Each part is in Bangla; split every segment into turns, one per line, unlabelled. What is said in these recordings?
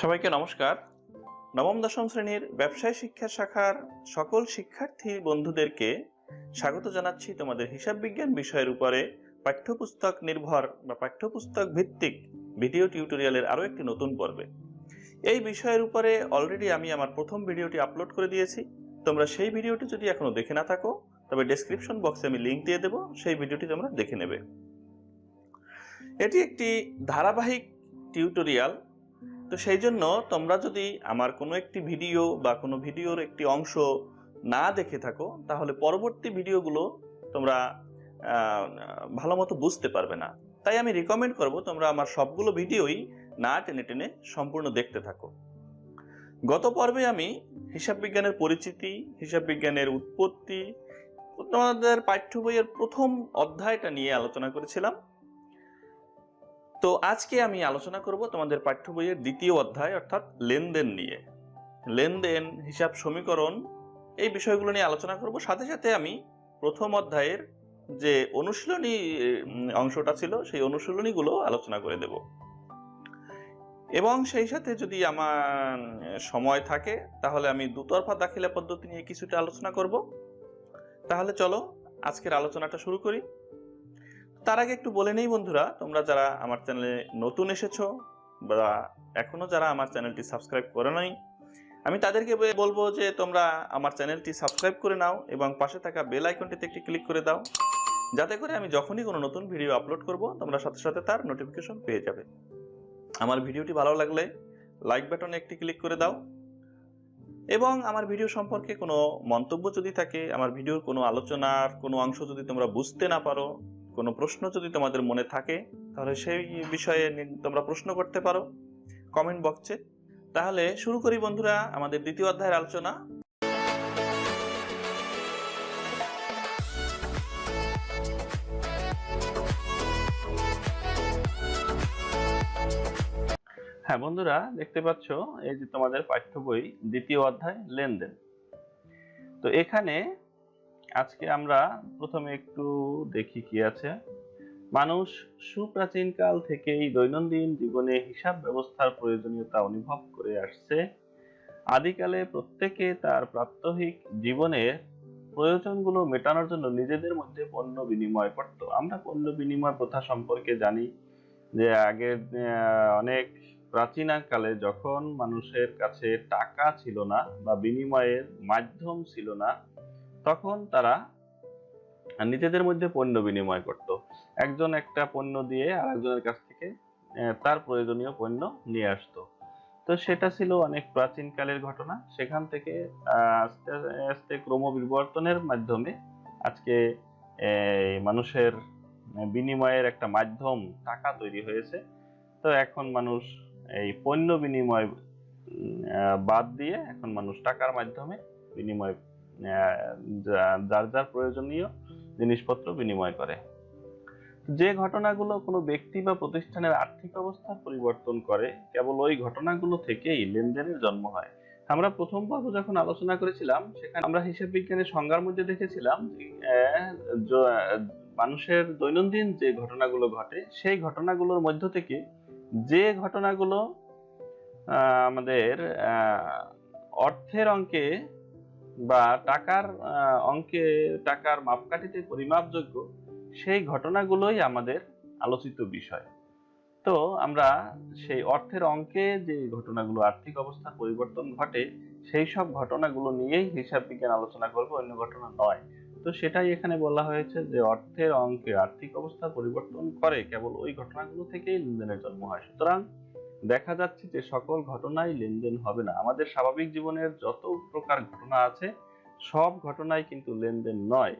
সবাইকে নমস্কার। নবম, দশম শ্রেণির ব্যবসায় শিক্ষা শাখার সকল শিক্ষার্থী বন্ধুদেরকে স্বাগত জানাচ্ছি তোমাদের হিসাব বিজ্ঞান বিষয়ের উপরে পাঠ্যপুস্তক নির্ভর বা পাঠ্যপুস্তক ভিত্তিক ভিডিও টিউটোরিয়ালের আরও একটি নতুন পর্বে। এই বিষয়ের উপরে অলরেডি আমি আমার প্রথম ভিডিওটি আপলোড করে দিয়েছি। তোমরা সেই ভিডিওটি যদি এখনও দেখে না থাকো, তবে ডেসক্রিপশন বক্সে আমি লিঙ্ক দিয়ে দেবো, সেই ভিডিওটি তোমরা দেখে নেবে। এটি একটি ধারাবাহিক টিউটোরিয়াল তো সেই জন্য তোমরা যদি আমার কোনো একটি ভিডিও বা কোনো ভিডিওর একটি অংশ না দেখে থাকো, তাহলে পরবর্তী ভিডিওগুলো তোমরা ভালো মতো বুঝতে পারবে না। তাই আমি রিকমেন্ড করব তোমরা আমার সবগুলো ভিডিওই না টেনে টেনে সম্পূর্ণ দেখতে থাকো। গত পর্বে আমি হিসাব বিজ্ঞানের পরিচিতি, হিসাব বিজ্ঞানের উৎপত্তি, তোমাদের পাঠ্য বইয়ের প্রথম অধ্যায়টা নিয়ে আলোচনা করেছিলাম। তো আজকে আমি আলোচনা করব তোমাদের পাঠ্য বইয়ের দ্বিতীয় অধ্যায়, অর্থাৎ লেনদেন নিয়ে। লেনদেন, হিসাব সমীকরণ এই বিষয়গুলো নিয়ে আলোচনা করব। সাথে সাথে আমি প্রথম অধ্যায়ের যে অনুশীলনী অংশটা ছিল, সেই অনুশীলনীগুলো আলোচনা করে দেব। এবং সেই সাথে যদি আমার সময় থাকে, তাহলে আমি দুতরফা দাখিলা পদ্ধতি নিয়ে কিছুটা আলোচনা করব। তাহলে চলো আজকের আলোচনাটা শুরু করি। তার আগে একটু বলে নেই বন্ধুরা, তোমরা যারা আমার চ্যানেলে নতুন এসেছ বা এখনও যারা আমার চ্যানেলটি সাবস্ক্রাইব করে নাই, আমি তাদেরকে বলব যে তোমরা আমার চ্যানেলটি সাবস্ক্রাইব করে নাও এবং পাশে থাকা বেল আইকনটিতে একটি ক্লিক করে দাও। যাতে করে আমি যখনই কোনো নতুন ভিডিও আপলোড করব, তোমরা সাথে সাথে তার নোটিফিকেশন পেয়ে যাবে। আমার ভিডিওটি ভালো লাগলে লাইক বাটনে একটি ক্লিক করে দাও এবং আমার ভিডিও সম্পর্কে কোনো মন্তব্য যদি থাকে, আমার ভিডিওর কোনো আলোচনার কোনো অংশ যদি তোমরা বুঝতে না পারো কোনো প্রশ্ন যদি তোমাদের মনে থাকে, তাহলে সেই বিষয়ে তোমরা প্রশ্ন করতে পারো কমেন্ট বক্সে। তাহলে শুরু করি বন্ধুরা আমাদের দ্বিতীয় অধ্যায়ের আলোচনা। হ্যাঁ বন্ধুরা, দেখতে পাচ্ছ, এই যে তোমাদের পাঠ্য বই, দ্বিতীয় অধ্যায়, লেনদেন। তো এখানে আজকে আমরা প্রথমে একটু দেখি কি আছে। মানুষ সুপ্রাচীন কাল থেকেই দৈনন্দিন জীবনে হিসাব ব্যবস্থার প্রয়োজনীয়তা অনুভব করে আসছে। আদিকালে প্রত্যেকে তার প্রাত্যহিক জীবনের প্রয়োজনগুলো মেটানোর জন্য নিজেদের মধ্যে পণ্য বিনিময় করত। আমরা পণ্য বিনিময় প্রথা সম্পর্কে জানি যে আগে অনেক প্রাচীনকালে যখন মানুষের কাছে টাকা ছিল না বা বিনিময়ের মাধ্যম ছিল না তখন তারা নিজেদের মধ্যে পণ্য বিনিময় করত। একজন একটা পণ্য দিয়ে আরেকজনের কাছ থেকে তার প্রয়োজনীয় পণ্য নিয়ে আসতো। তো সেটা ছিল অনেক প্রাচীন কালের ঘটনা। সেখান থেকে আস্তে আস্তে ক্রমবিবর্তনের মাধ্যমে আজকে মানুষের বিনিময়ের একটা মাধ্যম টাকা তৈরি হয়েছে। তো এখন মানুষ এই পণ্য বিনিময় বাদ দিয়ে এখন মানুষ টাকার মাধ্যমে বিনিময় যার যার প্রয়োজনীয় জিনিসপত্র বিনিময় করে। যে ঘটনাগুলো কোনো ব্যক্তি বা প্রতিষ্ঠানের আর্থিক অবস্থার পরিবর্তন করে, কেবল ওই ঘটনাগুলো থেকেই লেনদেনের জন্ম হয়। আমরা প্রথম পর্ব যখন আলোচনা করেছিলাম, সেখানে আমরা হিসাব বিজ্ঞানের সংজ্ঞার মধ্যে দেখেছিলাম মানুষের দৈনন্দিন যে ঘটনাগুলো ঘটে, সেই ঘটনাগুলোর মধ্য থেকে যে ঘটনাগুলো আমাদের অর্থের অঙ্কে বা টাকার অঙ্কে টাকার মাপকাঠিতে পরিমাপযোগ্য সেই ঘটনাগুলোই আমাদের আলোচিত বিষয়। তো আমরা সেই অর্থের অঙ্কে যে ঘটনাগুলো, আর্থিক অবস্থার পরিবর্তন ঘটে, সেই সব ঘটনাগুলো নিয়েই হিসাব বিজ্ঞান আলোচনা করব, অন্য ঘটনা নয়। তো সেটাই এখানে বলা হয়েছে যে অর্থের অঙ্কে আর্থিক অবস্থা পরিবর্তন করে কেবল ওই ঘটনাগুলো থেকেই লেনদেনের জন্ম হয়। সুতরাং দেখা যাচ্ছে যে সকল ঘটনাই লেনদেন হবে না। আমাদের স্বাভাবিক জীবনের যত প্রকার ঘটনা আছে, সব ঘটনাই কিন্তু লেনদেন নয়।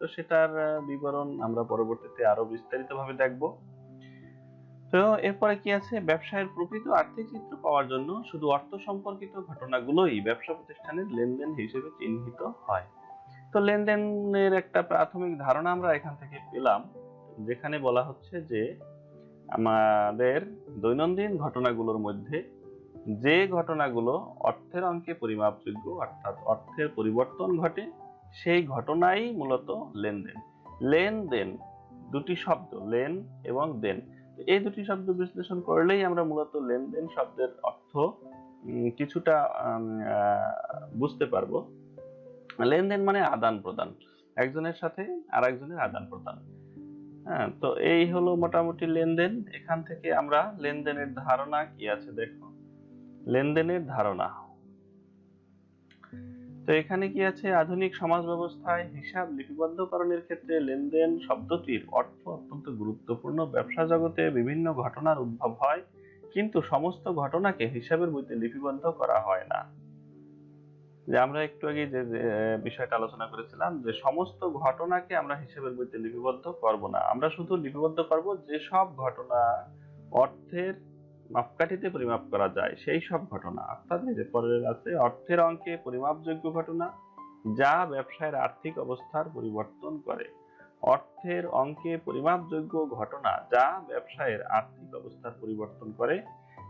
তো সেটার বিবরণ আমরা পরবর্তীতে আরও বিস্তারিতভাবে দেখব। তো এরপরে কি আছে? ব্যবসায়ের প্রকৃত আর্থিক চিত্র পাওয়ার জন্য শুধু অর্থ সম্পর্কিত ঘটনাগুলোই ব্যবসা প্রতিষ্ঠানের লেনদেন হিসেবে চিহ্নিত হয়। তো লেনদেনের একটা প্রাথমিক ধারণা আমরা এখান থেকে পেলাম, যেখানে বলা হচ্ছে যে আমাদের দৈনন্দিন ঘটনাগুলোর মধ্যে যে ঘটনাগুলো অর্থের অঙ্কে পরিমাপযোগ্য, অর্থাৎ অর্থের পরিবর্তন ঘটে, সেই ঘটনাই মূলত লেনদেন। লেনদেন দুটি শব্দ, লেন এবং দেন। এই দুটি শব্দ বিশ্লেষণ করলেই আমরা মূলত লেনদেন শব্দের অর্থ কিছুটা বুঝতে পারব। লেনদেন মানে আদান প্রদান একজনের সাথে আর একজনের আদান প্রদান হ্যাঁ তো এই হলো মোটামুটি লেনদেন। এখান থেকে আমরা লেনদেনের ধারণা কি আছে দেখো। লেনদেনের ধারণা। তো এখানে কি আছে? আধুনিক সমাজ ব্যবস্থায় হিসাব লিপিবদ্ধকরণের ক্ষেত্রে লেনদেন শব্দটির অর্থ অত্যন্ত গুরুত্বপূর্ণ। ব্যবসা জগতে বিভিন্ন ঘটনার উদ্ভব হয়, কিন্তু সমস্ত ঘটনাকে হিসাবের বইতে লিপিবদ্ধ করা হয় না। যে আমরা একটু আগে যে বিষয়টা আলোচনা করেছিলাম যে সমস্ত ঘটনাকে আমরা হিসাবের বইতে লিপিবদ্ধ করব না। আমরা শুধু লিপিবদ্ধ করব যে সব ঘটনা অর্থের মাপকাঠিতে পরিমাপ করা যায়, সেই সব ঘটনা। অর্থাৎ যে পরের আছে, অর্থের অঙ্কে পরিমাপযোগ্য ঘটনা যা ব্যবসায়ের আর্থিক অবস্থার পরিবর্তন করে। অর্থের অঙ্কে পরিমাপযোগ্য ঘটনা যা ব্যবসায়ের আর্থিক অবস্থার পরিবর্তন করে।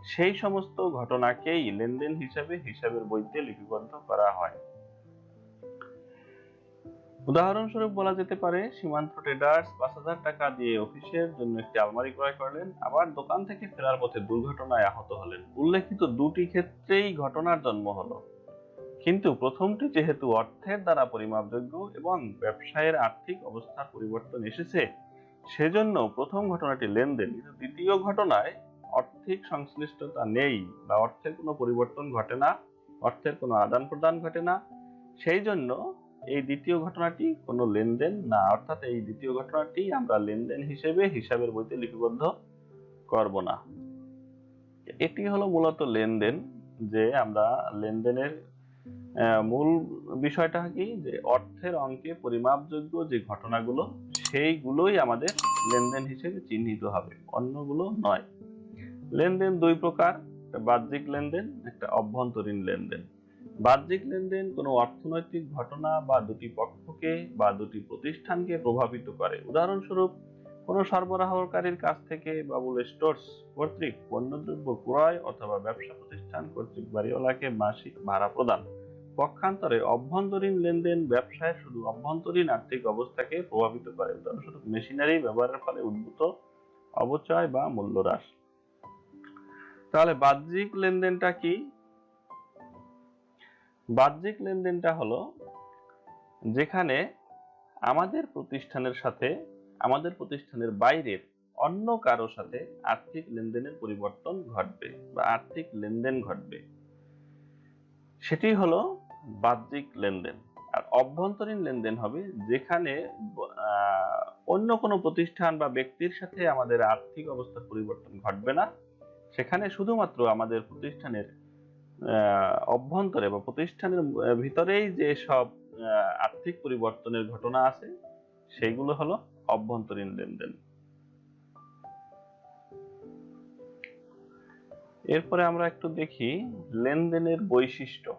সেই সমস্ত ঘটনাকেই লেনদেন হিসাবে হিসাবের বইতে লিপিবদ্ধ করা হয়। উদাহরণস্বরূপ বলা যেতে পারে, সীমান্ত ট্রেডার্স পাঁচ হাজার টাকা দিয়ে অফিসের জন্য একটি আলমারি ক্রয় করলেন, আবার দোকান থেকে ফেরার পথে দুর্ঘটনায় আহত হলেন। উল্লেখিত দুটি ক্ষেত্রেই ঘটনার জন্ম হলো। কিন্তু প্রথমটি যেহেতু অর্থের দ্বারা পরিমাপযোগ্য এবং ব্যবসায়ের আর্থিক অবস্থার পরিবর্তন এসেছে, সেজন্য প্রথম ঘটনাটি লেনদেন। কিন্তু দ্বিতীয় ঘটনায় আর্থিক সংশ্লিষ্টতা নেই বা অর্থের কোনো পরিবর্তন ঘটে না, অর্থের কোনো আদান প্রদান ঘটে না। সেই জন্য এই দ্বিতীয় ঘটনাটি কোনো লেনদেন না, অর্থাৎ এই দ্বিতীয় ঘটনাটি আমরা লেনদেন হিসেবে হিসাবের বইতে লিপিবদ্ধ করব না। এটি হলো মূলত লেনদেন, যে আমরা লেনদেনের মূল বিষয়টা কি, যে অর্থের অঙ্কে পরিমাপযোগ্য যে ঘটনাগুলো, সেইগুলোই আমাদের লেনদেন হিসেবে চিহ্নিত হবে, অন্যগুলো নয়। লেনদেন দুই প্রকার, একটা বাহ্যিক লেনদেন, একটা অভ্যন্তরীণ লেনদেন। বাহ্যিক লেনদেন কোনো অর্থনৈতিক ঘটনা বা দুটি পক্ষকে বা দুটি প্রতিষ্ঠানকে প্রভাবিত করে। উদাহরণস্বরূপ, কোনো সরবরাহকারীর কাছ থেকে বাবুল স্টোর্স কর্তৃক পণ্যদ্রব্য ক্রয় অথবা ব্যবসা প্রতিষ্ঠান কর্তৃক বাড়িওয়ালাকে মাসিক ভাড়া প্রদান। পক্ষান্তরে অভ্যন্তরীণ লেনদেন ব্যবসায় শুধু অভ্যন্তরীণ আর্থিক অবস্থাকে প্রভাবিত করে। উদাহরণস্বরূপ, মেশিনারি ব্যবহারের ফলে উদ্ভূত অবচয় বা মূল্য হ্রাস তাহলে বাহ্যিক লেনদেনটা কি? বাহ্যিক লেনদেনটা হলো যেখানে আমাদের প্রতিষ্ঠানের সাথে, আমাদের প্রতিষ্ঠানের বাইরের অন্য কারও সাথে আর্থিক লেনদেনের পরিবর্তন ঘটবে বা আর্থিক লেনদেন ঘটবে। সেটি হলো বাহ্যিক লেনদেন। আর অভ্যন্তরীণ লেনদেন হবে যেখানে অন্য কোনো প্রতিষ্ঠান বা ব্যক্তির সাথে আমাদের আর্থিক অবস্থার পরিবর্তন ঘটবে না। সেখানে শুধুমাত্র আমাদের প্রতিষ্ঠানের অভ্যন্তরে বা প্রতিষ্ঠানের ভিতরেই যে সব আর্থিক পরিবর্তনের ঘটনা আছে সেইগুলো হলো অভ্যন্তরীণ লেনদেন। এরপরে আমরা একটু দেখি লেনদেনের বৈশিষ্ট্য।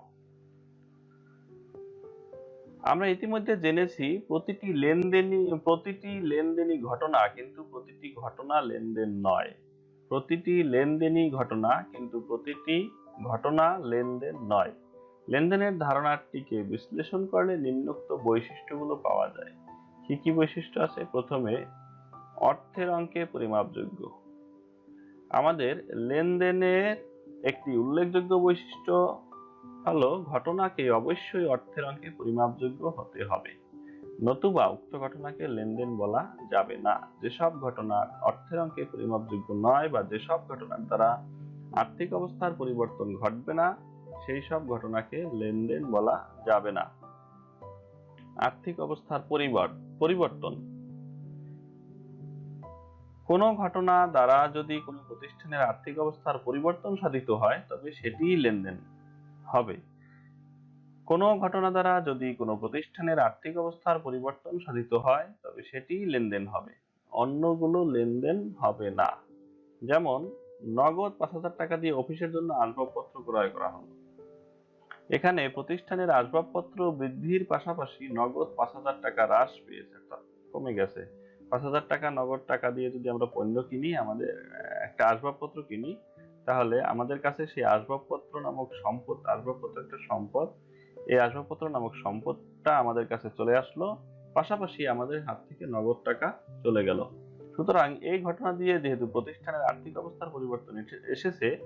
আমরা ইতিমধ্যে জেনেছি প্রতিটি লেনদেনই প্রতিটি লেনদেনই ঘটনা, কিন্তু প্রতিটি ঘটনা লেনদেন নয়। প্রতিটি লেনদেনই ঘটনা, কিন্তু প্রতিটি ঘটনা লেনদেন নয়। লেনদেনের ধারণাটিকে বিশ্লেষণ করলে নিম্নোক্ত বৈশিষ্ট্যগুলো পাওয়া যায়। কি কি বৈশিষ্ট্য আছে? প্রথমে, অর্থের অঙ্কে পরিমাপযোগ্য। আমাদের লেনদেনের একটি উল্লেখযোগ্য বৈশিষ্ট্য হলো, ঘটনাকে অবশ্যই অর্থের অঙ্কে পরিমাপযোগ্য হতে হবে। নতুবা উক্ত ঘটনাকে লেনদেন বলা যাবে না। যেসব ঘটনা অর্থের অঙ্কে পরিমাপযোগ্য নয় বা যেসব ঘটনার দ্বারা আর্থিক অবস্থার পরিবর্তন ঘটবে না সেই সব ঘটনাকে লেনদেন বলা যাবে না। আর্থিক অবস্থার পরিবর, পরিবর্তন। কোনো ঘটনা দ্বারা যদি কোনো প্রতিষ্ঠানের আর্থিক অবস্থার পরিবর্তন সাধিত হয়, তবে সেটিই লেনদেন হবে। কোনো ঘটনা দ্বারা যদি কোনো প্রতিষ্ঠানের আর্থিক অবস্থার পরিবর্তন সাধিত হয়, তবে সেটিই লেনদেন হবে। অন্যগুলো লেনদেন হবে না। যেমন, নগদ পাঁচ হাজার টাকা দিয়ে অফিসের জন্য আসবাবপত্র ক্রয় করা হলো। এখানে প্রতিষ্ঠানের আসবাবপত্র বৃদ্ধির পাশাপাশি নগদ পাঁচ হাজার টাকা হ্রাস পেয়েছে কমে গেছে। পাঁচ হাজার টাকা নগদ টাকা দিয়ে যদি আমরা পণ্য কিনি, আমাদের একটা আসবাবপত্র কিনি, তাহলে আমাদের কাছে সেই আসবাবপত্র নামক সম্পদ আসবাবপত্র একটা সম্পদ এই আসবাবপত্র নামক সম্পদটা আমাদের কাছে চলে আসলো পাশাপাশি আমাদের হাত থেকে নগদ টাকা চলে গেল। সুতরাং এই ঘটনা দিয়ে যেহেতু প্রতিষ্ঠানের আর্থিক অবস্থার পরিবর্তন এসে- এসেছে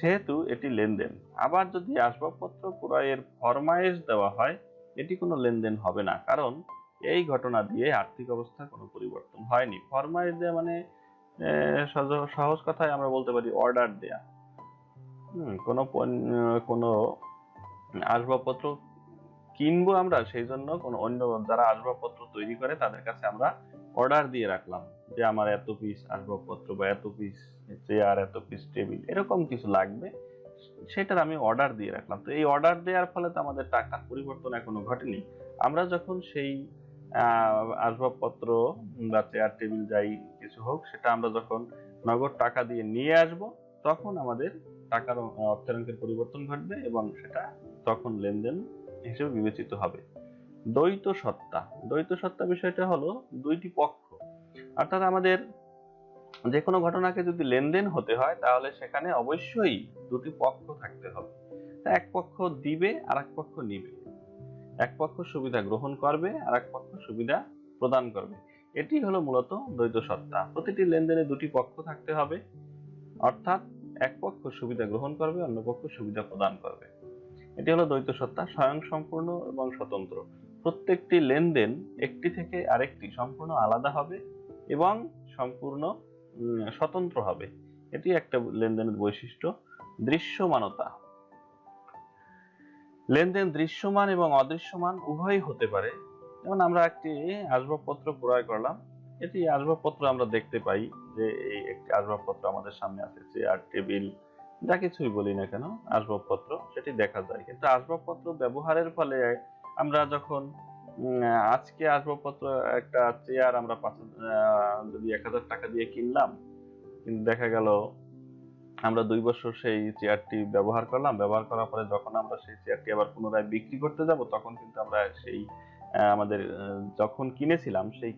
সেহেতু এটি লেনদেন। আবার যদি আসবাবপত্র ক্রয়ের ফরমায়েশ দেওয়া হয় এটি কোনো লেনদেন হবে না কারণ এই ঘটনা দিয়ে আর্থিক অবস্থার কোনো পরিবর্তন হয়নি। ফরমায়েশ দেওয়া মানে সহজ- কথায় আমরা বলতে পারি অর্ডার দেয়া। হুম, কোনো কোনো আসবাবপত্র কিনবো আমরা, সেই জন্য কোনো অন্য যারা আসবাবপত্র তৈরি করে তাদের কাছে আমরা অর্ডার দিয়ে রাখলাম যে আমার এত পিস আসবাবপত্র বা এত পিস চেয়ার এত পিস টেবিল এরকম কিছু লাগবে। সেটার আমি অর্ডার দিয়ে রাখলাম। তো এই অর্ডার দেওয়ার ফলে তো আমাদের টাকার পরিবর্তন এখনও ঘটেনি। আমরা যখন সেই আসবাবপত্র বা চেয়ার টেবিল যাই কিছু হোক, সেটা আমরা যখন নগদ টাকা দিয়ে নিয়ে আসব, তখন আমাদের টাকার অর্থের অঙ্কের পরিবর্তন ঘটবে এবং সেটা তখন লেনদেন হিসেবে বিবেচিত হবে। দ্বৈত সত্তা। দ্বৈত সত্তা বিষয়টা হলো দুইটি পক্ষ। অর্থাৎ আমাদের যে কোনো ঘটনাকে যদি লেনদেন হতে হয়, তাহলে সেখানে অবশ্যই দুটি পক্ষ থাকতে হবে। এক পক্ষ দিবে আর এক পক্ষ নিবে। এক পক্ষ সুবিধা গ্রহণ করবে আর এক পক্ষ সুবিধা প্রদান করবে। এটি হলো মূলত দ্বৈত সত্তা। প্রতিটি লেনদেনে দুটি পক্ষ থাকতে হবে। অর্থাৎ এক পক্ষ সুবিধা গ্রহণ করবে, অন্য পক্ষ সুবিধা প্রদান করবে। এটি হলো দ্বৈত সত্তা, স্বয়ং সম্পূর্ণ এবং স্বতন্ত্র। প্রত্যেকটি লেনদেন একটি থেকে আরেকটি সম্পূর্ণ আলাদা হবে এবং সম্পূর্ণ স্বতন্ত্র হবে। এটি একটা লেনদেনের বৈশিষ্ট্য, দৃশ্যমানতা। লেনদেন দৃশ্যমান এবং অদৃশ্যমান উভয়ই হতে পারে। যেমন আমরা একটি আসবাবপত্র ক্রয় করলাম এটি আসবাবপত্র আমরা দেখতে পাই যে এই একটি আসবাবপত্র আমাদের সামনে আছে, চেয়ার, টেবিল, যা কিছুই বলি না কেন, আসবাবপত্র, সেটি দেখা যায়। কিন্তু আসবাবপত্র ব্যবহারের ফলে আমরা যখন আজকে আসবাবপত্র একটা চেয়ার আমরা পাঁচ যদি এক হাজার টাকা দিয়ে কিনলাম, কিন্তু দেখা গেল আমরা দুই বছর সেই চেয়ারটি ব্যবহার করলাম। ব্যবহার করার পরে যখন আমরা সেই চেয়ারটি আবার পুনরায় বিক্রি করতে যাব, তখন কিন্তু আমরা সেই আমাদের যখন কিনেছিলাম, সেই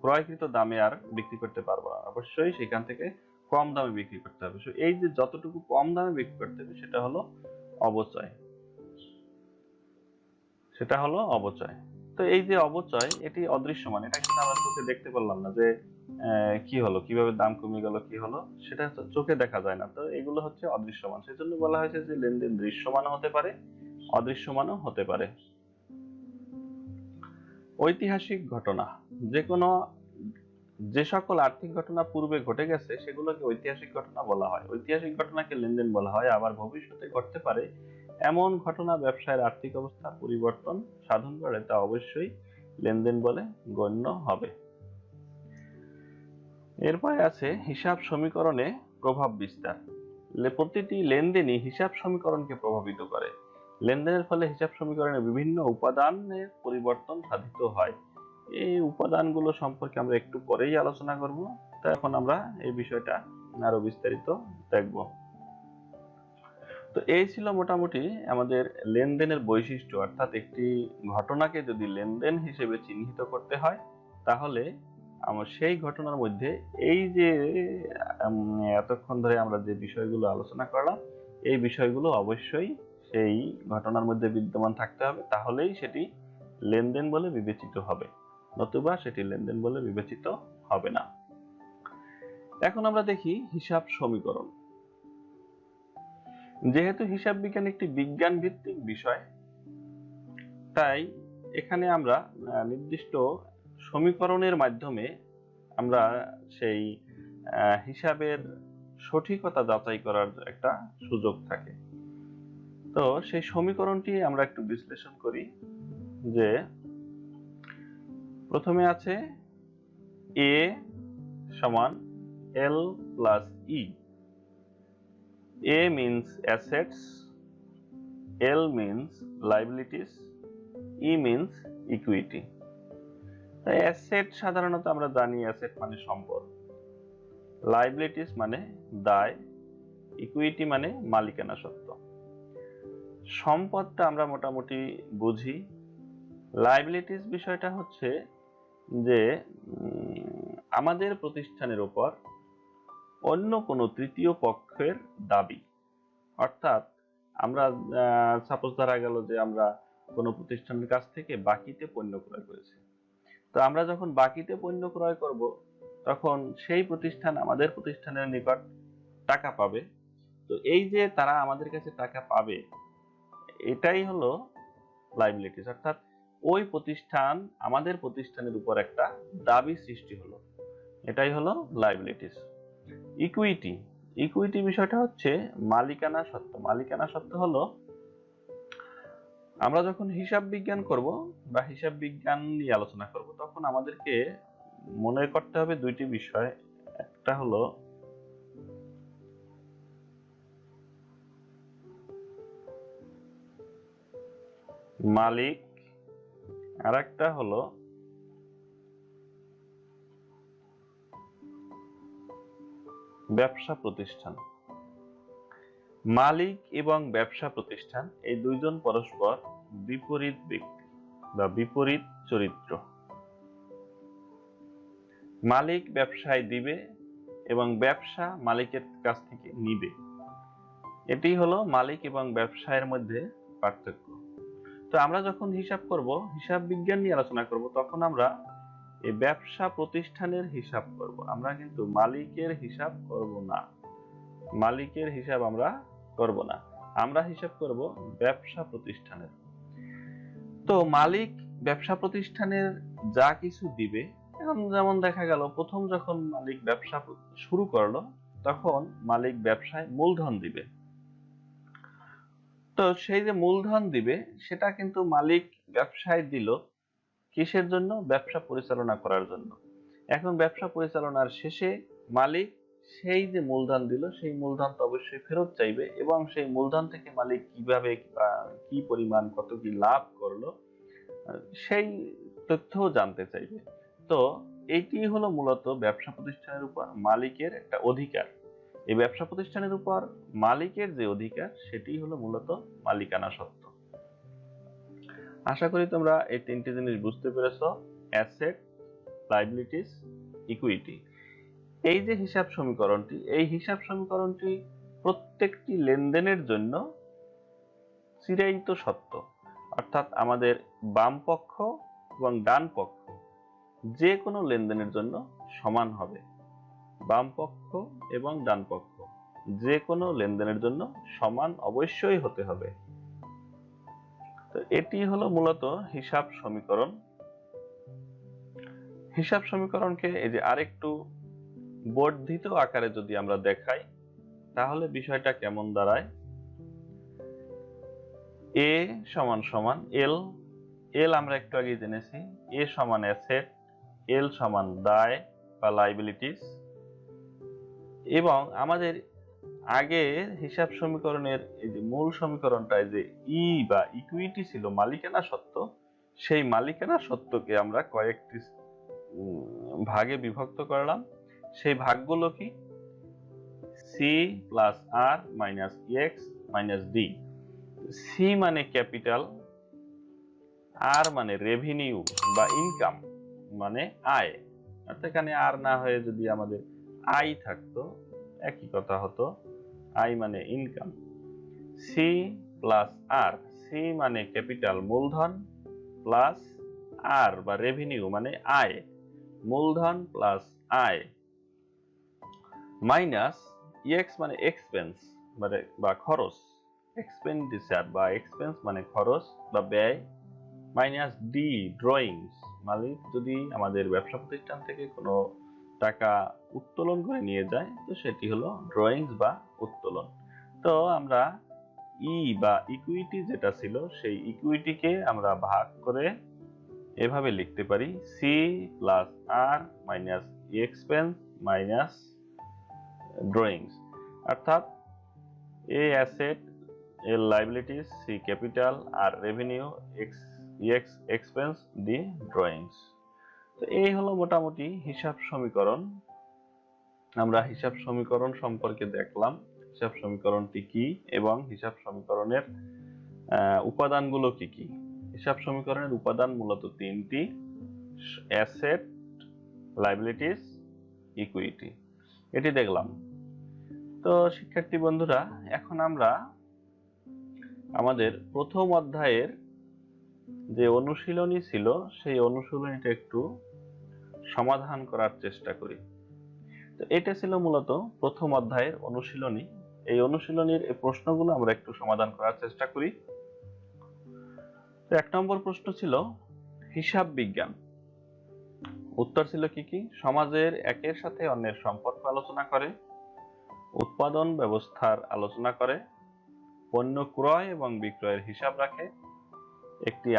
ক্রয়কৃত দামে আর বিক্রি করতে পারব না। অবশ্যই সেখান থেকে কম দামে বিক্রি করতে হবে। এই যে যতটুকু কম দামে বিক্রি করতে হবে, সেটা হলো অবচয়। সেটা হলো অবচয়। তো এই যে অবচয়, এটি অদৃশ্যমান। এটা কিন্তু আমরা চোখে দেখতে পারলাম না যে কি হলো, কীভাবে দাম কমে গেল, কি হলো, সেটা চোখে দেখা যায় না। তো এগুলো হচ্ছে অদৃশ্যমান। সেজন্য বলা হয়েছে যে লেনদেন দৃশ্যমান হতে পারে, অদৃশ্যমানও হতে পারে। ঐতিহাসিক ঘটনা যে কোনো যে সকল আর্থিক ঘটনা পূর্বে ঘটে গেছে, সেগুলোকে ঐতিহাসিক ঘটনা বলা হয়। ঐতিহাসিক ঘটনাকে লেনদেন বলা হয়, আবার ভবিষ্যতে ঘটতে পারে এমন ঘটনা ব্যবসায়ের আর্থিক অবস্থা পরিবর্তন সাধন করে, তা অবশ্যই লেনদেন বলে গণ্য হবে। এরপরে আছে হিসাব সমীকরণে প্রভাব বিস্তার। প্রতিটি লেনদেনই হিসাব সমীকরণকে প্রভাবিত করে। লেনদেনের ফলে হিসাব সমীকরণের বিভিন্ন উপাদানের পরিবর্তন সাধিত হয়। এই উপাদানগুলো সম্পর্কে আমরা একটু পরেই আলোচনা করব। তো এখন আমরা এই বিষয়টা আরও বিস্তারিত দেখব। তো এই ছিল মোটামুটি আমাদের লেনদেনের বৈশিষ্ট্য, অর্থাৎ একটি ঘটনাকে যদি লেনদেন হিসেবে চিহ্নিত করতে হয়, তাহলে আমার সেই ঘটনার মধ্যে এই যে এতক্ষণ ধরে আমরা যে বিষয়গুলো আলোচনা করলাম, এই বিষয়গুলো অবশ্যই সেই ঘটনার মধ্যে বিদ্যমান থাকতে হবে, তাহলেই সেটি লেনদেন বলে বিবেচিত হবে, নতুবা সেটি লেনদেন বলে বিবেচিত হবে না। এখন আমরা দেখি হিসাব সমীকরণ। যেহেতু হিসাব বিজ্ঞান একটি বিজ্ঞান ভিত্তিক বিষয়, তাই এখানে আমরা নির্দিষ্ট সমীকরণের মাধ্যমে আমরা সেই হিসাবের সঠিকতা যাচাই করার একটা সুযোগ থাকে। তো সেই সমীকরণটি আমরা একটু বিশ্লেষণ করি, যে প্রথমে আছে এ সমান L plus E A means assets L means liabilities E means equity asset সাধারণত আমরা জানি অ্যাসেট মানে সম্পদ লাইবিলিটিস মানে দায় ইকুইটি মানে মালিকানা সত্ত্ব। সম্পদটা আমরা মোটামুটি বুঝি। লাইবিলিটিস বিষয়টা হচ্ছে যে আমাদের প্রতিষ্ঠানের উপর অন্য কোনো তৃতীয় পক্ষের দাবি। অর্থাৎ আমরা সাপোজ ধরা গেল যে আমরা কোনো প্রতিষ্ঠানের কাছ থেকে বাকিতে পণ্য ক্রয় করেছি। তো আমরা যখন বাকিতে পণ্য ক্রয় করব, তখন সেই প্রতিষ্ঠান আমাদের প্রতিষ্ঠানের নিকট টাকা পাবে। তো এই যে তারা আমাদের কাছে টাকা পাবে এটাই হলো লাইবিলিটিস অর্থাৎ ওই প্রতিষ্ঠান, আমাদের প্রতিষ্ঠানের উপর একটা দাবি সৃষ্টি হলো। এটাই হলো লাইবিলিটিস ইকুইটি ইকুইটি বিষয়টা হচ্ছে মালিকানা সত্ত্ব। মালিকানা সত্ত্ব হলো, আমরা যখন হিসাব বিজ্ঞান করব বা হিসাব বিজ্ঞান নিয়ে আলোচনা করব, তখন আমাদেরকে মনে করতে হবে দুইটি বিষয়। একটা হলো মালিক। আর একটা হলো ব্যবসা প্রতিষ্ঠান। মালিক এবং ব্যবসা প্রতিষ্ঠান এই দুইজন পরস্পর বিপরীত ব্যক্তি বা বিপরীত চরিত্র। মালিক ব্যবসায় দিবে এবং ব্যবসা মালিকের কাছ থেকে নিবে। এটি হলো মালিক এবং ব্যবসায়ের মধ্যে পার্থক্য। তো আমরা যখন হিসাব করব, হিসাব বিজ্ঞান নিয়ে আলোচনা করব, তখন আমরা এই ব্যবসা প্রতিষ্ঠানের হিসাব করব। আমরা কিন্তু মালিকের হিসাব করব না। মালিকের হিসাব আমরা করব না। আমরা হিসাব করব ব্যবসা প্রতিষ্ঠানের। তো মালিক ব্যবসা প্রতিষ্ঠানের যা কিছু দিবে, এখন যেমন দেখা গেল, প্রথম যখন মালিক ব্যবসা শুরু করল, তখন মালিক ব্যবসায় মূলধন দিবে। তো সেই যে মূলধন দিবে, সেটা কিন্তু মালিক ব্যবসায় দিল কিসের জন্য? ব্যবসা পরিচালনা করার জন্য। এখন ব্যবসা পরিচালনার শেষে মালিক সেই যে মূলধন দিল, সেই মূলধন তো অবশ্যই ফেরত চাইবে এবং সেই মূলধন থেকে মালিক কীভাবে কি পরিমাণ কত কি লাভ করল, সেই তথ্যও জানতে চাইবে। তো এইটি হলো মূলত ব্যবসা প্রতিষ্ঠানের উপর মালিকের একটা অধিকার। এই ব্যবসা প্রতিষ্ঠানের উপর মালিকের যে অধিকার, সেটি হলো মূলত মালিকানা সত্ত্ব আশা করি তোমরা এই তিনটি জিনিস বুঝতে পেরেছ। Asset, liabilities, equity. এই যে হিসাব সমীকরণটি, এই হিসাব সমীকরণটি প্রত্যেকটি লেনদেনের জন্য চিরায়িত সত্য। অর্থাৎ আমাদের বাম পক্ষ এবং ডান পক্ষ যে কোনো লেনদেনের জন্য সমান হবে। বাম পক্ষ এবং ডান পক্ষ যে কোনো লেনদেনের জন্য সমান অবশ্যই হতে হবে। তো এটি হলো মূলত হিসাব সমীকরণ। হিসাব সমীকরণকে এই যে আরেকটু বর্ধিত আকারে যদি আমরা দেখাই, তাহলে বিষয়টা কেমন দাঁড়ায়? এ সমান সমান এল। এল আমরা একটু আগে জেনেছি। এ সমান অ্যাসেট, এল সমান দায় বা লাইবিলিটিস এবং আমাদের আগে হিসাব সমীকরণের এই যে মূল সমীকরণটায় যে ই বা ইকুইটি ছিল মালিকানা সত্ত্ব, সেই মালিকানা সত্ত্বকে আমরা কয়েকটি ভাগে বিভক্ত করলাম। সেই ভাগগুলো কি? C plus R minus X minus D C মানে ক্যাপিটাল আর মানে রেভিনিউ বা ইনকাম মানে আয়। অর্থাৎ এখানে আর না হয়ে যদি আমাদের আই থাকতো, একই কথা হতো আই মানে income C plus R C মানে ক্যাপিটাল মূলধন প্লাস আর বা রেভিনিউ মানে আয়, মূলধন প্লাস আয় মাইনাস এক্স মানে এক্সপেন্স মানে বা খরচ এক্সপেন্ডিচার বা এক্সপেন্স মানে খরচ বা ব্যয় মাইনাস ডি ড্রয়িংস মালিক যদি আমাদের ব্যবসা প্রতিষ্ঠান থেকে কোনো টাকা উত্তোলন করে নিয়ে যায়, তো সেটি হলো ড্রয়িংস বা উত্তোলন। তো আমরা ই বা ইকুইটি যেটা ছিল, সেই ইকুইটিকে আমরা ভাগ করে এভাবে লিখতে পারি C plus R minus expense minus drawings অর্থাৎ এ অ্যাসেট এর liabilities C capital R revenue X X expense D drawings তো এই হলো মোটামুটি হিসাব সমীকরণ। আমরা হিসাব সমীকরণ সম্পর্কে দেখলাম, হিসাব সমীকরণটি কি এবং হিসাব সমীকরণের উপাদানগুলো কি কি? হিসাব সমীকরণের উপাদান মূলত তিনটি, অ্যাসেট, লাইবিলিটিস, ইকুইটি। এটি দেখলাম। তো শিক্ষার্থী বন্ধুরা, এখন আমরা আমাদের প্রথম অধ্যায়ের যে অনুশীলনী ছিল, সেই অনুশীলনীটা একটু সমাধান করার চেষ্টা করি। তো এটা ছিল মূলত প্রথম অধ্যায়ের অনুশীলনী। এই অনুশীলনীর এই প্রশ্নগুলো আমরা একটু সমাধান করার চেষ্টা করি। তো এক নম্বর প্রশ্ন ছিল, হিসাব বিজ্ঞান। উত্তর ছিল কি কি? সমাজের একের সাথে অন্যের সম্পর্ক আলোচনা করে, উৎপাদন ব্যবস্থার আলোচনা করে, পণ্য ক্রয় এবং বিক্রয়ের হিসাব রাখে, একটি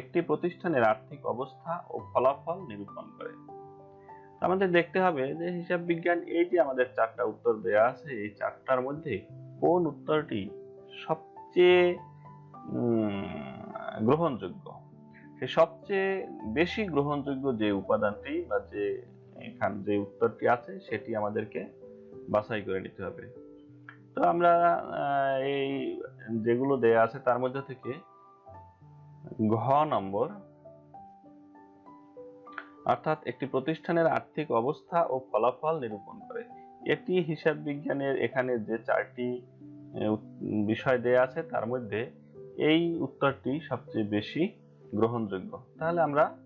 একটি প্রতিষ্ঠানের আর্থিক অবস্থা ও ফলাফল নিরূপণ করে। আমাদের দেখতে হবে যে হিসাব বিজ্ঞান এই যে আমাদের চারটা উত্তর দেয়া আছে। এই চারটার মধ্যে কোন উত্তরটি সবচেয়ে গ্রহণযোগ্য? সে সবচেয়ে বেশি গ্রহণযোগ্য যে উপাদানটি বা যে এখান যে উত্তরটি আছে, সেটি আমাদেরকে বাছাই করে নিতে হবে। তো আমরা এই যেগুলো দেয়া আছে তার মধ্যে থেকে ঘ নম্বর। অর্থাৎ একটি প্রতিষ্ঠানের আর্থিক অবস্থা ও ফলাফল নিরূপণ করে। এটি হিসাব বিজ্ঞানের এখানে যে চারটি বিষয় দেয়া আছে, তার মধ্যে এই উত্তরটি সবচেয়ে বেশি গ্রহণযোগ্য। তাহলে আমরা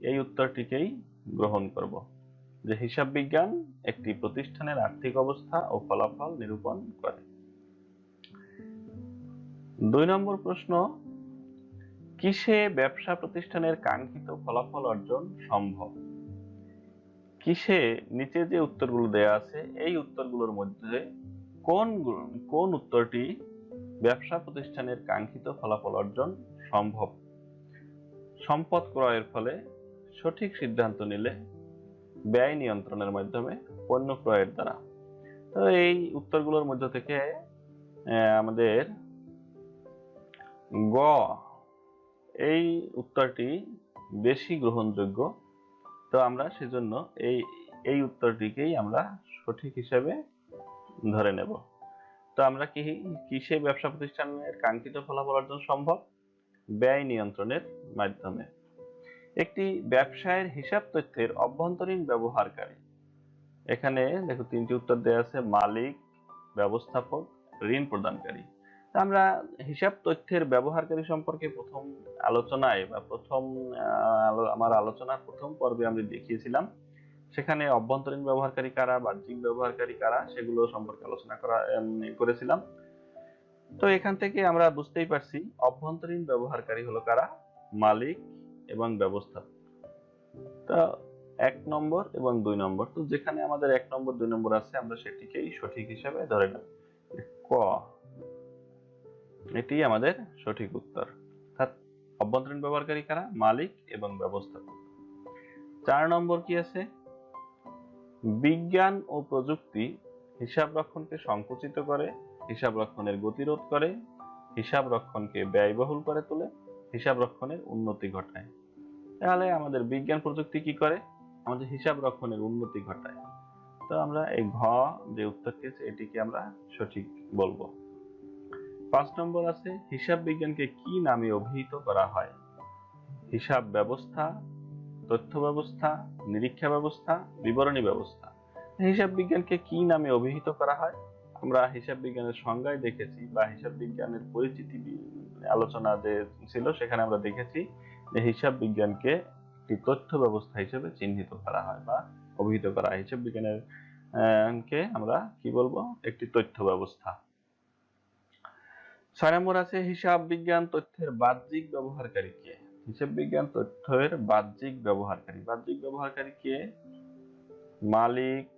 এই উত্তরটিকেই গ্রহণ করব। যে হিসাব বিজ্ঞান একটি প্রতিষ্ঠানের আর্থিক অবস্থা ও ফলাফল নিরূপণ করে। দুই নম্বর প্রশ্ন কিসে ব্যবসা প্রতিষ্ঠানের কাঙ্ক্ষিত ফলাফল অর্জন সম্ভব? কিসে নিচে যে উত্তরগুলো দেয়া আছে, এই উত্তরগুলোর মধ্যে কোন কোন উত্তরটি ব্যবসা প্রতিষ্ঠানের কাঙ্ক্ষিত ফলাফল অর্জন সম্ভব? সম্পদ ক্রয়ের ফলে সঠিক সিদ্ধান্ত নিলে ব্যয় নিয়ন্ত্রণের মাধ্যমে পণ্য ক্রয়ের দ্বারা। তো এই উত্তরগুলোর মধ্য থেকে আমাদের গ এই উত্তরটি বেশি গ্রহণযোগ্য। তো আমরা সেজন্য এই এই উত্তরটিকেই আমরা সঠিক হিসেবে ধরে নেব। তো আমরা কি, কিসে ব্যবসা প্রতিষ্ঠানের কাঙ্ক্ষিত ফলাফল অর্জন সম্ভব? ব্যয় নিয়ন্ত্রণের মাধ্যমে। একটি ব্যবসায়ের হিসাব তথ্যের অভ্যন্তরীণ ব্যবহারকারী। এখানে দেখো তিনটি উত্তর দেওয়া আছে, মালিক, ব্যবস্থাপক, ঋণ প্রদানকারী। আমরা হিসাব তথ্যের ব্যবহারকারী সম্পর্কে প্রথম আলোচনায় বা প্রথম আমার আলোচনার প্রথম পর্বে আমি দেখিয়েছিলাম। সেখানে অভ্যন্তরীণ ব্যবহারকারী কারা, বাহ্যিক ব্যবহারকারী কারা, সেগুলো সম্পর্কে আলোচনা করা করেছিলাম। তো এখান থেকে আমরা বুঝতেই পারছি অভ্যন্তরীণ ব্যবহারকারী হলো কারা, মালিক এবং ব্যবস্থা। তো এক নম্বর এবং দুই নম্বর। তো যেখানে আমাদের এক নম্বর, দুই নম্বর আছে, আমরা সেটিকেই সঠিক হিসাবে ধরে নেব। ক এটি আমাদের সঠিক উত্তর। অর্থাৎ অভ্যন্তরীণ ব্যবহারকারী কারা? মালিক এবং ব্যবস্থাপক। চার নম্বর কি আছে? বিজ্ঞান ও প্রযুক্তি হিসাব রক্ষণকে সংকুচিত করে, হিসাব রক্ষণের গতিরোধ করে, হিসাব রক্ষণকে ব্যয়বহুল করে তোলে, হিসাব রক্ষণের উন্নতি ঘটায়। তাহলে আমাদের বিজ্ঞান প্রযুক্তি কি করে? আমাদের হিসাব রক্ষণের উন্নতি ঘটায়। তো আমরা এই ঘ যে উত্তরটি এটিকে আমরা সঠিক বলব। পাঁচ নম্বর আছে, হিসাব বিজ্ঞানকে কি নামে অভিহিত করা হয়? হিসাব ব্যবস্থা, তথ্য ব্যবস্থা, নিরীক্ষা ব্যবস্থা, বিবরণী ব্যবস্থা। হিসাব বিজ্ঞানকে কি নামে অভিহিত করা হয়? আমরা হিসাব বিজ্ঞানের সংজ্ঞায় দেখেছি বা হিসাব বিজ্ঞানের পরিচিতি আলোচনা যে ছিল, সেখানে আমরা দেখেছি যে হিসাব বিজ্ঞানকে একটি তথ্য ব্যবস্থা হিসেবে চিহ্নিত করা হয় বা অভিহিত করা হয়। হিসাব বিজ্ঞানের কে আমরা কি বলব? একটি তথ্য ব্যবস্থা। ছয় নম্বর আছে হিসাব বিজ্ঞান তথ্যের বাহ্যিক ব্যবহারকারী কে? হিসাব বিজ্ঞান তথ্যের বাহ্যিক ব্যবহারকারী। বাহ্যিক ব্যবহারকারী কে? মালিক,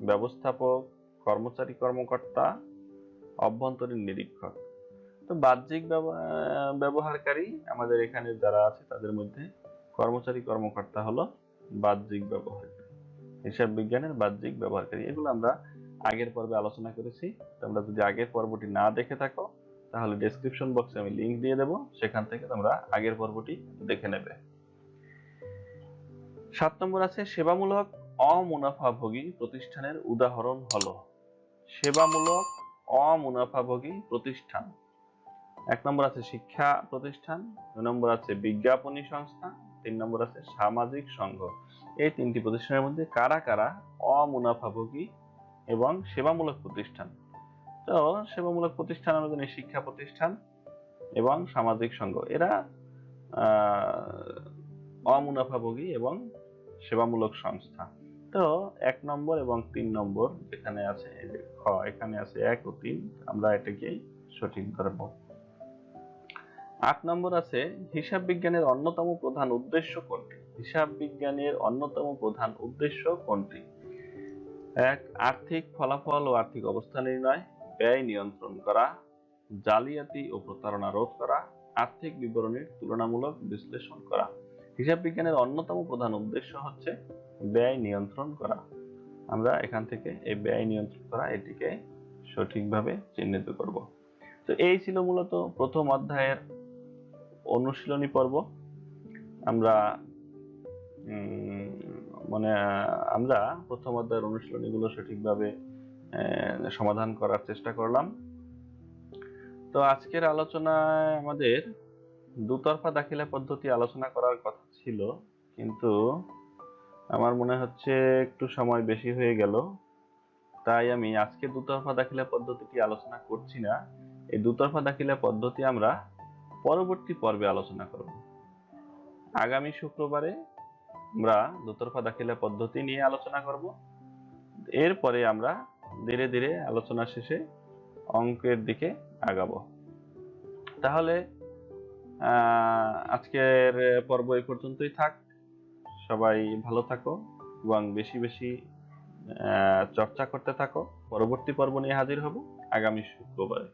ব্যবস্থাপক, কর্মচারী, কর্মকর্তা, অভ্যন্তরীণ নিরীক্ষক। তো বাহ্যিক ব্যব- ব্যবহারকারী আমাদের এখানে যারা আছে তাদের মধ্যে কর্মচারী, কর্মকর্তা হলো বাহ্যিক ব্যবহারকারী। হিসাব বিজ্ঞানের বাহ্যিক ব্যবহারকারী। এগুলো আমরা আগের পর্বে আলোচনা করেছি। তোমরা যদি আগের পর্বটি না দেখে থাকো তাহলে ডেসক্রিপশন বক্সে আমি লিংক দিয়ে দেবো, সেখান থেকে তোমরা আগের পর্বটি দেখে নেবে। সাত নম্বর আছে, সেবামূলক অমুনাফাভোগী প্রতিষ্ঠানের উদাহরণ হলো। সেবামূলক অমুনাফাভোগী প্রতিষ্ঠান। এক নম্বর আছে শিক্ষা প্রতিষ্ঠান, দুই নম্বর আছে বিজ্ঞাপনী সংস্থা, তিন নম্বর আছে সামাজিক সংঘ। এই তিনটি প্রতিষ্ঠানের মধ্যে কারা কারা অমুনাফাভোগী এবং সেবামূলক প্রতিষ্ঠান? তো সেবামূলক প্রতিষ্ঠান জানি শিক্ষা প্রতিষ্ঠান এবং সামাজিক সংঘ এরা অমুনাফাভোগী এবং সেবামূলক সংস্থা। তো এক নম্বর এবং তিন নম্বর যেখানে আছে খ, এখানে আছে এক ও তিন, আমরা এটাকেই সঠিক ধরবো। আট নম্বর আছে, হিসাব বিজ্ঞানের অন্যতম প্রধান উদ্দেশ্য কোনটি? হিসাব বিজ্ঞানের অন্যতম প্রধান উদ্দেশ্য কোনটি? এক, আর্থিক ফলাফল ও আর্থিক অবস্থা নির্ণয়। ব্যয় নিয়ন্ত্রণ করা, জালিয়াতি ও প্রতারণা রোধ করা, আর্থিক বিবরণীর তুলনামূলক বিশ্লেষণ করা। হিসাব বিজ্ঞানের অন্যতম প্রধান উদ্দেশ্য হচ্ছে ব্যয় নিয়ন্ত্রণ করা। আমরা এখান থেকে এই ব্যয় নিয়ন্ত্রণ করা এটিকে সঠিকভাবে চিহ্নিত করব। তো এই ছিল মূলত প্রথম অধ্যায়ের অনুশীলনী পর্ব। আমরা মানে আমরা প্রথম অধ্যায়ের অনুশীলনীগুলো সঠিকভাবে সমাধান করার চেষ্টা করলাম। তো আজকের আলোচনায় আমাদের দুতরফা দাখিলা পদ্ধতি আলোচনা করার কথা ছিল, কিন্তু আমার মনে হচ্ছে একটু সময় বেশি হয়ে গেল। তাই আমি আজকে দুতরফা দাখিলা পদ্ধতিটি আলোচনা করছি না। এই দুতরফা দাখিলা পদ্ধতি আমরা পরবর্তী পর্বে আলোচনা করব। আগামী শুক্রবারে আমরা দুতরফা দাখিলা পদ্ধতি নিয়ে আলোচনা করব। এরপরে আমরা ধীরে ধীরে আলোচনা শেষে অঙ্কের দিকে আগাবো। তাহলে আজকের পর্ব এই পর্যন্তই থাক। সবাই ভালো থাকো এবং বেশি বেশি চর্চা করতে থাকো। পরবর্তী পর্ব নিয়ে হাজির হব আগামী শুক্রবারে।